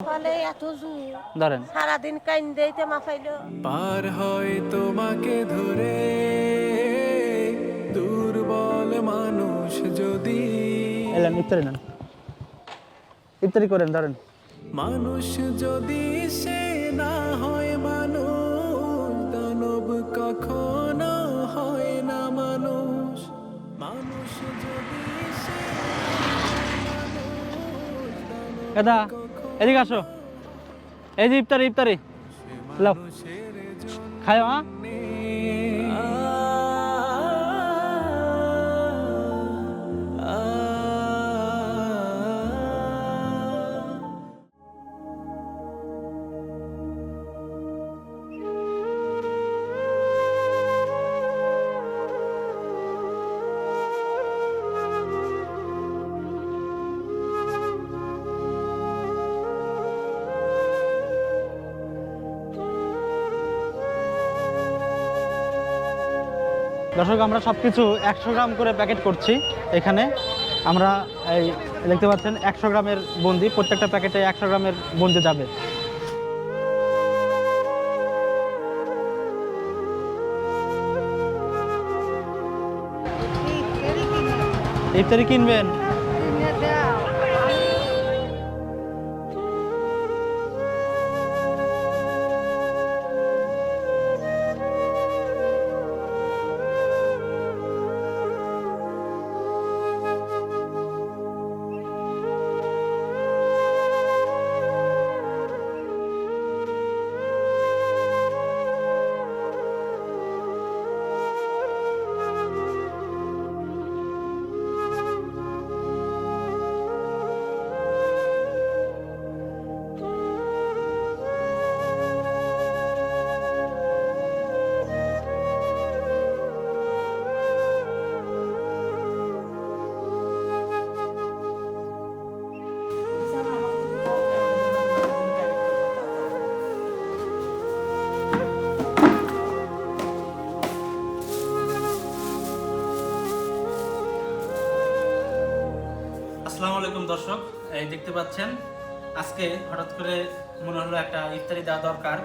ফলে এত জোর। ধরেন সারাদিন কাইন দেইতে মাফাইলো পার হয় তোমাকে ধরে দুর্বল মানুষ যদি। এলেন ইফতারি নেন। ইফতারি করেন ধরেন মানুষ যদি সে না হয় মানুষ দানব কখনো হয় না মানুষ। মানুষ যদি সে এটা এদিকে আসো। এই যে ইফতারি ইফতারি। লাও। খাও হ্যাঁ? দর্শক, আমরা সব কিছু একশো গ্রাম করে প্যাকেট করছি। এখানে আমরা এই দেখতে পাচ্ছেন একশো গ্রামের বন্দি, প্রত্যেকটা প্যাকেটে একশো গ্রামের বন্দি যাবে। ইফতারি কিনবেন? দর্শক এই দেখতে পাচ্ছেন আজকে হঠাৎ করে মনে হলো একটা ইফতারি দেওয়া দরকার।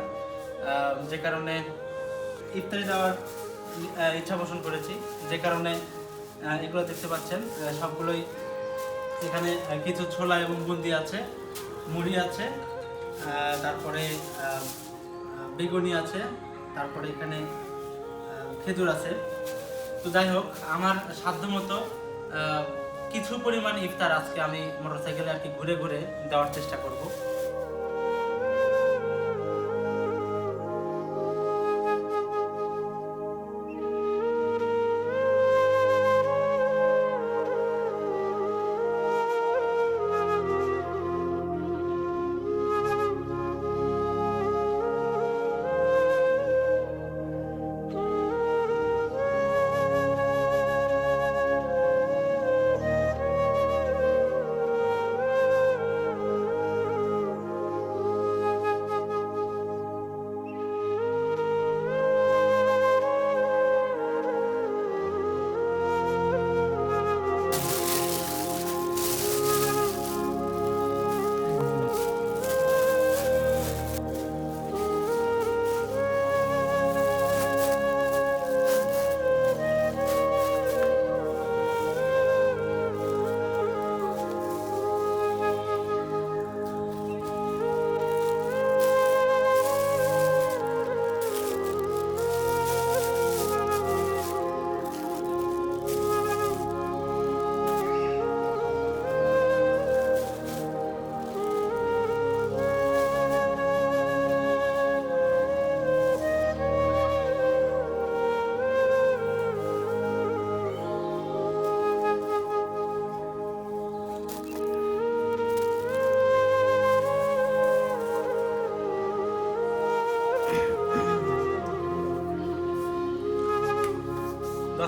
যে কারণে ইফতারি দেওয়ার ইচ্ছা পোষণ করেছি। যে কারণে এগুলো দেখতে পাচ্ছেন সবগুলোই এখানে কিছু ছোলা এবং বুন্দি আছে মুড়ি আছে তারপরে বেগুনি আছে তারপরে এখানে খেজুর আছে। তো যাই হোক আমার সাধ্যমতো আহ, কিছু পরিমাণ ইফতার আজকে আমি মোটরসাইকেলে আর কি ঘুরে ঘুরে দেওয়ার চেষ্টা করব।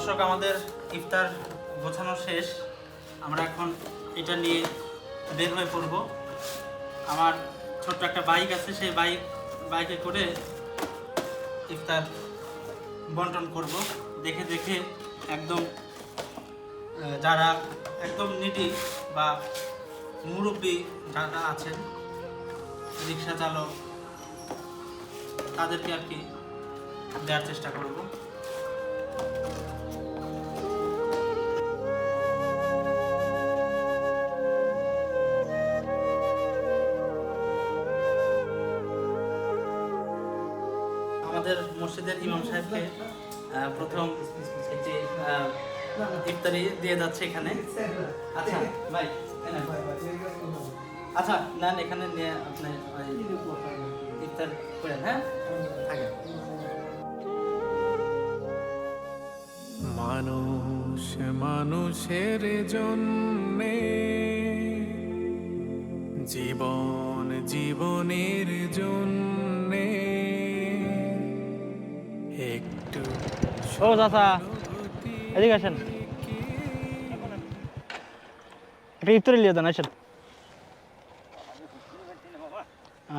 দর্শক, আমাদের ইফতার গোছানো শেষ। আমরা এখন এটা নিয়ে বের হয়ে পড়ব। আমার ছোট্ট একটা বাইক আছে, সেই বাইক, বাইকে করে ইফতার বন্টন করব। দেখে দেখে একদম যারা একদম নিডি বা মুরব্বী যারা আছেন, রিক্সা চালক, তাদেরকে আর কি দেওয়ার চেষ্টা করব। আমাদের মসজিদের ইমাম সাহেবকে প্রথম একটি ইফতারি দিয়ে যাচ্ছে এখানে। আচ্ছা ভাই। আচ্ছা নেন, এখানে নিয়ে আপনি ইফতার করেন হ্যাঁ? মানুষ মানুষের জন্যে জীবন জীবনের জন্যে ও চাচা এদিকে আসেন। একটা ইফতারি লিয়ে দেন আসেন।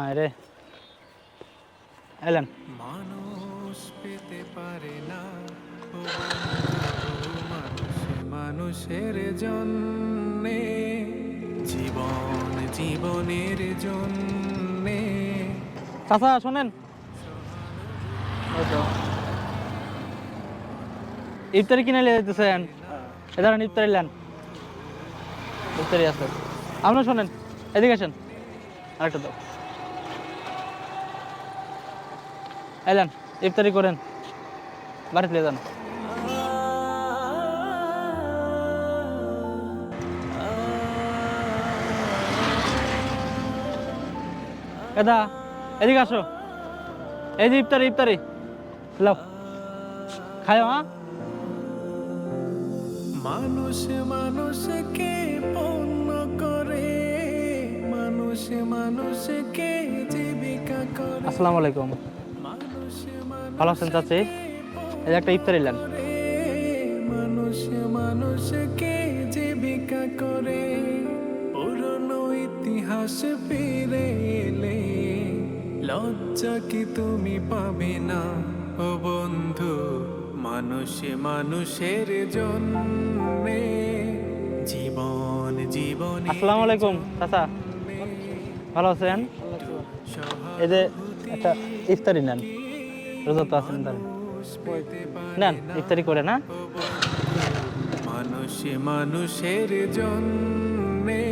আরে এলেন। মানুষ পেতে পারে না মানুষের জন্যে জীবন জীবনের জন্যে। চাচা শোনেন। ইফতারি কিনে নিয়ে যেতেছেন এ ধরেন ইফতারি নেন। ইফতারি আছে। আপনি শোনেন, এদিকে আসেন। আরেকটা দাও। এলেন ইফতারি করেন। বাড়িতে নিয়ে যান। এদা এদিকে আসো। এই যে ইফতারি ইফতারি। লাও। খায় হ্যাঁ? মানুষ মানুষকে পণ্য করে মানুষ মানুষকে জীবিকা করে। আসসালামু আলাইকুম। ভালো আছেন চাচি? এই একটা ইফতারি করে মানুষ মানুষকে জীবিকা করে। পুরনো ইতিহাস ফিরে এলে লজ্জা কি তুমি পাবে না? ও মানুষ মানুষের জন্যে জীবন জীবন আসসালামু আলাইকুম চাচা। ভালো আছেন? এই যে একটা ইফতারি নেন। রোজা তো আছেন তাহলে। নেন ইফতারি করে না? মানুষ মানুষের জন্যে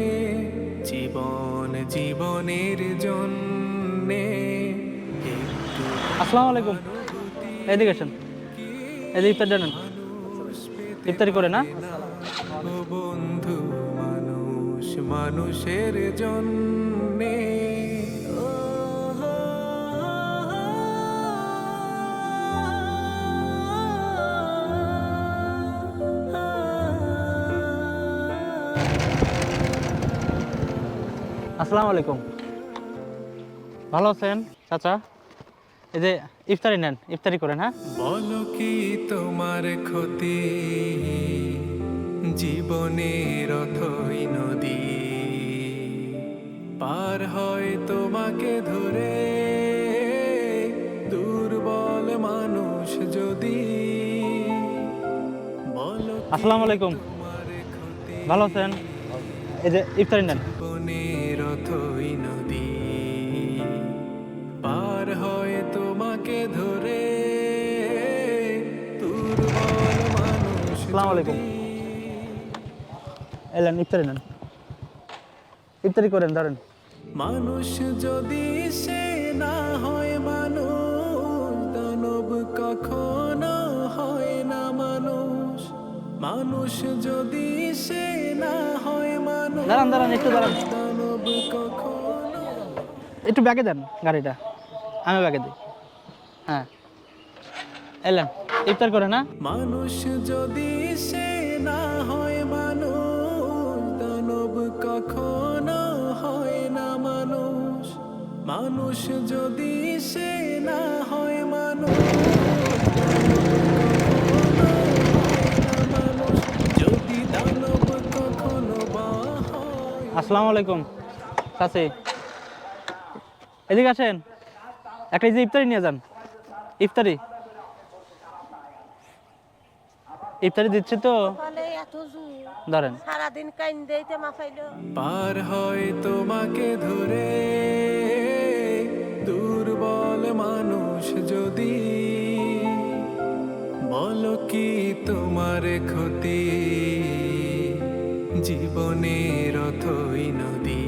জীবন জীবনের জন্যে আসসালামু আলাইকুম। এদিকে আসেন এই যে ইফতারিটা নেন ইফতারি করে না? বন্ধু মানুষ মানুষের জন্যে। আসসালামু আলাইকুম। ভালো আছেন চাচা? এই যে ইফতারি নেন ইফতারি করেন হ্যাঁ? বলো কি তোমার ক্ষতি? জীবনের অথই নদী। পার হয় তোমাকে ধরে দুর্বল মানুষ যদি। আসসালামু আলাইকুম। তোমার ভালো আছেন? এই যে ইফতারি নেন আসসালামু আলাইকুম। এলেন ইফতারি নেন। ইফতারি করেন ধরেন। মানুষ যদি সে না হয় মানুষ দানব কখনো হয় না মানুষ। মানুষ যদি সে না হয় মানুষ দাঁড়ান দাঁড়ান একটু দাঁড়ান। দানব কখনো একটু ব্যাগে দেন গাড়িটা। আমি ব্যাগে দিই। হ্যাঁ। এলেন। ইফতার করে না? মানুষ যদি সে না হয় মানুষ দানব কখনো হয় না মানুষ। মানুষ যদি সে না হয় মানুষ আসসালামু আলাইকুম চাচি। এদিকে আসেন। একটা যে ইফতারি নিয়ে যান। ইফতারি। ইফতারি দিচ্ছে তো? ধরেন। সারাদিন কাইন দেইতে মাফাইলো পার হয় তোমাকে ধরে দুর্বল মানুষ যদি। বলো কি তোমার ক্ষতি? জীবনের অথই নদী।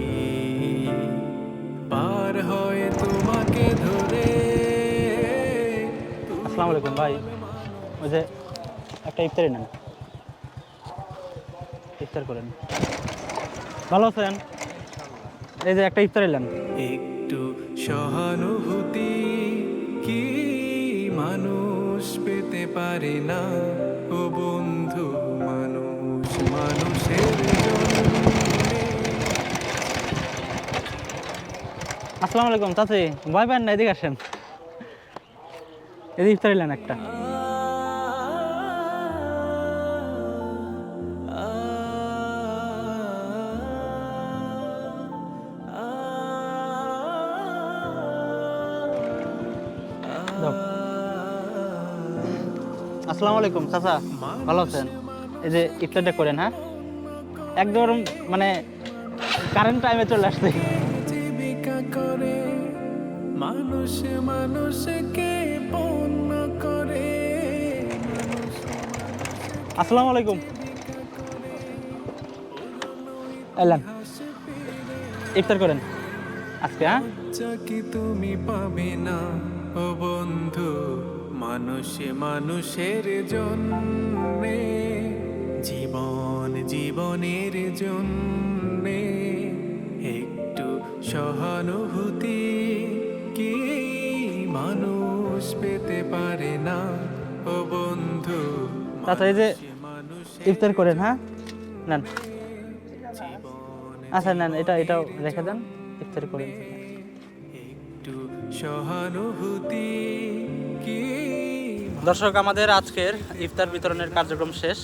পার হয় তোমাকে ধরে আসসালামু আলাইকুম ভাই। ওই যে একটা ইফতারি নেন। ইফতার করেন। ভালো আছেন? এই যে একটা ইফতারি নেন। একটু সহানুভূতি কি মানুষ পেতে পারে না? ও বন্ধু মানুষ মানুষের আসসালামু আলাইকুম চাচি। ভয় পান না এদিকে আসেন। এদিকে ইফতার নেন একটা। আসসালামু আলাইকুম চাচা। ভালো আছেন? এই যে ইফতারটা করেন হ্যাঁ? একদম মানে কারেন্ট টাইমে চলে আসছে। মানুষ মানুষকে পণ্য করে আসসালামু আলাইকুম। এলেন। ইফতার করেন। আজকে হ্যাঁ? কি তুমি পাবে না ও বন্ধু। মানুষে মানুষের জন্যে জীবন জীবনের জন্যে একটু সহানুভূতি কি মানুষ পেতে পারে না? ও বন্ধু এই যে মানুষে ইফতার করেন হ্যাঁ? নেন। আচ্ছা নেন এটা এটাও রেখে দেন ইফতার করেন। একটু সহানুভূতি দর্শক আমাদের আজকের ইফতার বিতরণের কার্যক্রম শেষ।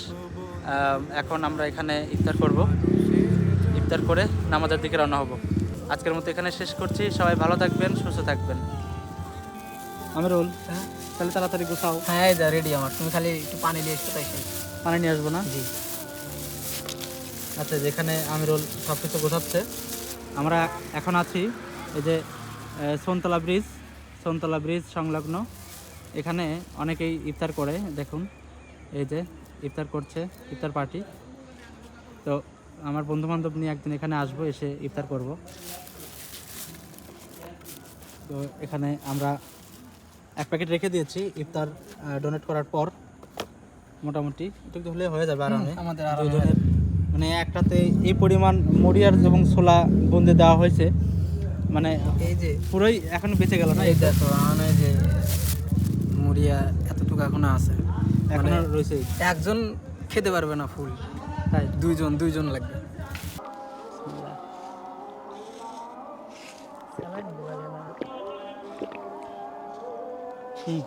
এখন আমরা এখানে ইফতার করব। ইফতার করে নামাজের দিকে রওনা হব। আজকের মতো এখানে শেষ করছি। সবাই ভালো থাকবেন সুস্থ থাকবেন। আমিরুল তাহলে তাড়াতাড়ি গোছাও। হ্যাঁ এই যা রেডি আমার। তুমি খালি একটু পানি নিয়ে এসছো তাই পানি নিয়ে আসব না? জি। আচ্ছা যেখানে আমিরুল সব কিছু গোছাচ্ছে আমরা এখন আছি এই যে সোনতলা ব্রিজ সোনতলা ব্রিজ সংলগ্ন। এখানে অনেকেই ইফতার করে দেখুন এই যে ইফতার করছে ইফতার পার্টি। তো আমার বন্ধু বান্ধব নিয়ে একদিন এখানে আসব এসে ইফতার করব। তো এখানে আমরা এক প্যাকেট রেখে দিয়েছি ইফতার ডোনেট করার পর। মোটামুটি একটু হলে হয়ে যাবে আরামে। আমাদের দুজনের মানে একটাতে এই পরিমাণ মরিয়ার এবং ছোলা বন্দে দেওয়া হয়েছে। মানে এই যে পুরোই এখন বেঁচে গেল না এই দেখো যে মুড়িয়া এতটুকু এখনও আছে। এখন মানে রয়েছে? একজন খেতে পারবে না ফুল। তাই? দুইজন দুইজন লাগবে। হুম